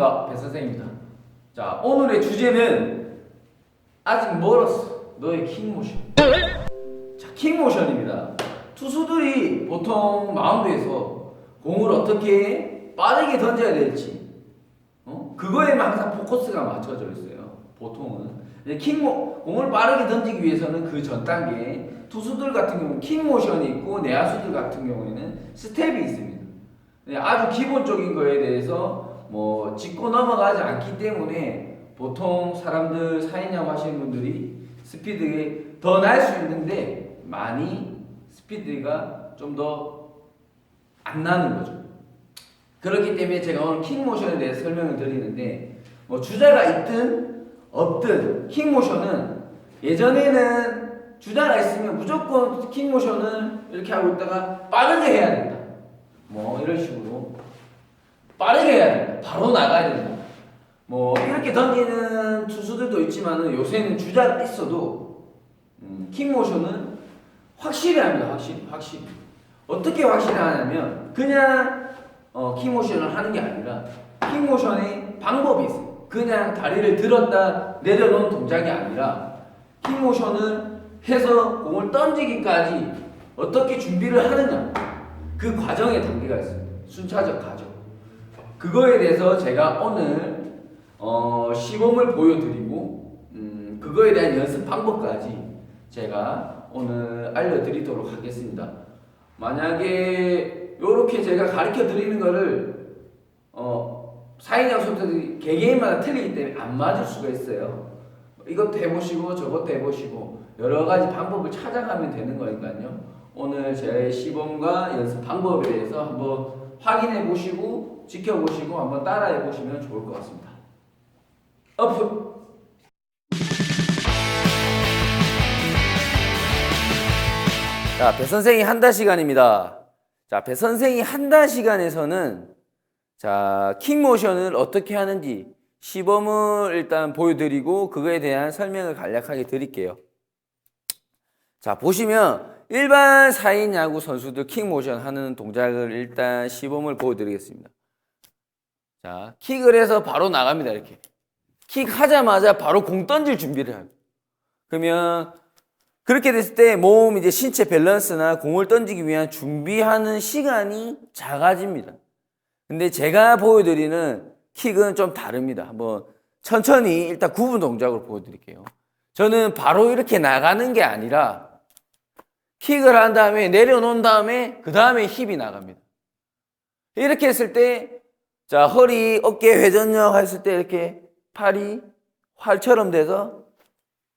안녕하십니까 배 선생입니다. 자 오늘의 주제는 아직 멀었어 너의 킥모션. 자 킥모션입니다. 투수들이 보통 마운드에서 공을 어떻게 빠르게 던져야 될지 어? 그거에만 항상 포커스가 맞춰져 있어요. 보통은 킥모 공을 빠르게 던지기 위해서는 그 전 단계 투수들 같은 경우는 킥모션이 있고 내야수들 같은 경우에는 스텝이 있습니다. 네, 아주 기본적인 거에 대해서 뭐 짚고 넘어가지 않기 때문에 보통 사람들 사인야구 하시는 분들이 스피드에 더 날 수 있는데 많이 스피드가 좀 더 안 나는 거죠. 그렇기 때문에 제가 오늘 킥모션에 대해서 설명을 드리는데 뭐 주자가 있든 없든 킥모션은 예전에는 주자가 있으면 무조건 킥모션을 이렇게 하고 있다가 빠르게 해야 된다. 뭐 이런 식으로 빠르게. 바로 나가야 된다. 뭐 이렇게 던지는 투수들도 있지만은 요새는 주자가 있어도 음, 킥모션은 확실히 합니다. 확실히 확실히 어떻게 확실히 하냐면 그냥 어, 킥모션을 하는 게 아니라 킥모션의 방법이 있어요. 그냥 다리를 들었다 내려놓은 동작이 아니라 킥모션을 해서 공을 던지기까지 어떻게 준비를 하느냐 그 과정의 단계가 있습니다. 순차적 과정. 그거에 대해서 제가 오늘 어, 시범을 보여드리고 음, 그거에 대한 연습 방법까지 제가 오늘 알려드리도록 하겠습니다. 만약에 이렇게 제가 가르쳐 드리는 거를 어, 사인양 소들이 개개인마다 틀리기 때문에 안 맞을 수가 있어요. 이것도 해보시고 저것도 해보시고 여러 가지 방법을 찾아가면 되는 거니까요. 오늘 제 시범과 연습 방법에 대해서 한번 확인해 보시고 지켜보시고 한번 따라해 보시면 좋을 것 같습니다. 어프. 자, 배 선생이 한다 시간입니다. 자, 배 선생이 한다 시간에서는 자, 킥모션을 어떻게 하는지 시범을 일단 보여드리고 그거에 대한 설명을 간략하게 드릴게요. 자, 보시면 일반 4인 야구 선수들 킥모션 하는 동작을 일단 시범을 보여드리겠습니다. 자, 킥을 해서 바로 나갑니다. 이렇게. 킥 하자마자 바로 공 던질 준비를 합니다. 그러면 그렇게 됐을 때 몸 이제 신체 밸런스나 공을 던지기 위한 준비하는 시간이 작아집니다. 근데 제가 보여드리는 킥은 좀 다릅니다. 한번 천천히 일단 구분 동작으로 보여드릴게요. 저는 바로 이렇게 나가는 게 아니라 킥을 한 다음에 내려놓은 다음에 그 다음에 힙이 나갑니다. 이렇게 했을 때, 자, 허리, 어깨 회전력 했을 때 이렇게 팔이 활처럼 돼서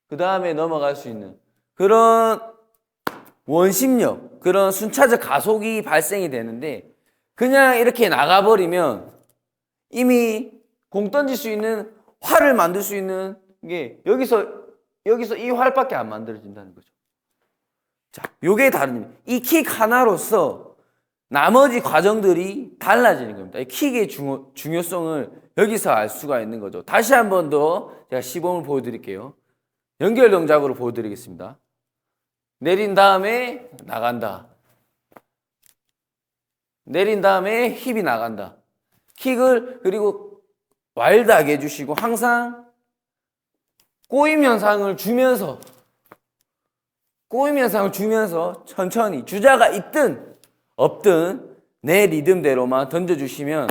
그 다음에 넘어갈 수 있는 그런 원심력, 그런 순차적 가속이 발생이 되는데 그냥 이렇게 나가버리면 이미 공 던질 수 있는 활을 만들 수 있는 게 여기서 여기서 이 활밖에 안 만들어진다는 거죠. 자, 요게 다른 이 킥 하나로서 나머지 과정들이 달라지는 겁니다. 이 킥의 중요, 중요성을 여기서 알 수가 있는 거죠. 다시 한 번 더 제가 시범을 보여드릴게요. 연결 동작으로 보여드리겠습니다. 내린 다음에 나간다. 내린 다음에 힙이 나간다. 킥을 그리고 와일드하게 해주시고 항상 꼬임 현상을 주면서 꼬임 현상을 주면서 천천히 주자가 있든 없든 내 리듬대로만 던져주시면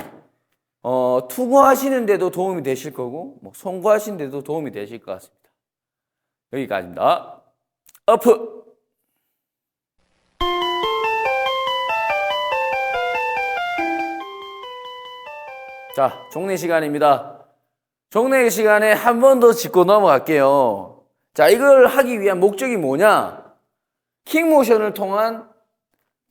어, 투구하시는데도 도움이 되실 거고 뭐 송구하시는데도 도움이 되실 것 같습니다. 여기까지입니다. 어프! 자, 종례 시간입니다. 종례 시간에 한 번 더 짚고 넘어갈게요. 자, 이걸 하기 위한 목적이 뭐냐? 킥모션을 통한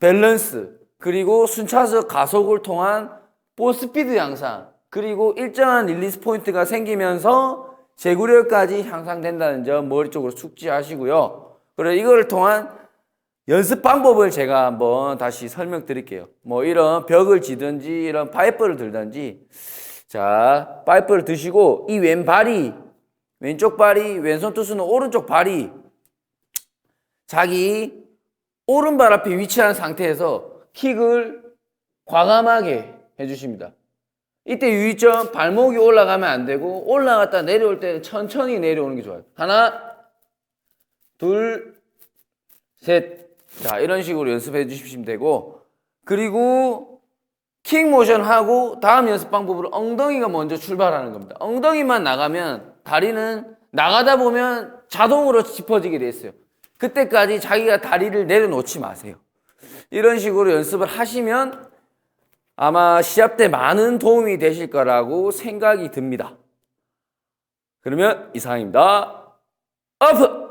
밸런스, 그리고 순차적 가속을 통한 볼 스피드 향상, 그리고 일정한 릴리스 포인트가 생기면서 제구력까지 향상된다는 점 머리 쪽으로 숙지하시고요. 그리고 이걸 통한 연습 방법을 제가 한번 다시 설명드릴게요. 뭐 이런 벽을 지든지 이런 파이프를 들든지 자 파이프를 드시고 이 왼발이 왼쪽 발이 왼손 투수는 오른쪽 발이 자기 오른발 앞에 위치한 상태에서 킥을 과감하게 해주십니다. 이때 유의점 발목이 올라가면 안 되고 올라갔다 내려올 때는 천천히 내려오는 게 좋아요. 하나, 둘, 셋. 자, 이런 식으로 연습해 주시면 되고 그리고 킥 모션 하고 다음 연습 방법으로 엉덩이가 먼저 출발하는 겁니다. 엉덩이만 나가면 다리는 나가다 보면 자동으로 짚어지게 돼 있어요. 그때까지 자기가 다리를 내려놓지 마세요. 이런 식으로 연습을 하시면 아마 시합 때 많은 도움이 되실 거라고 생각이 듭니다. 그러면 이상입니다. 오프!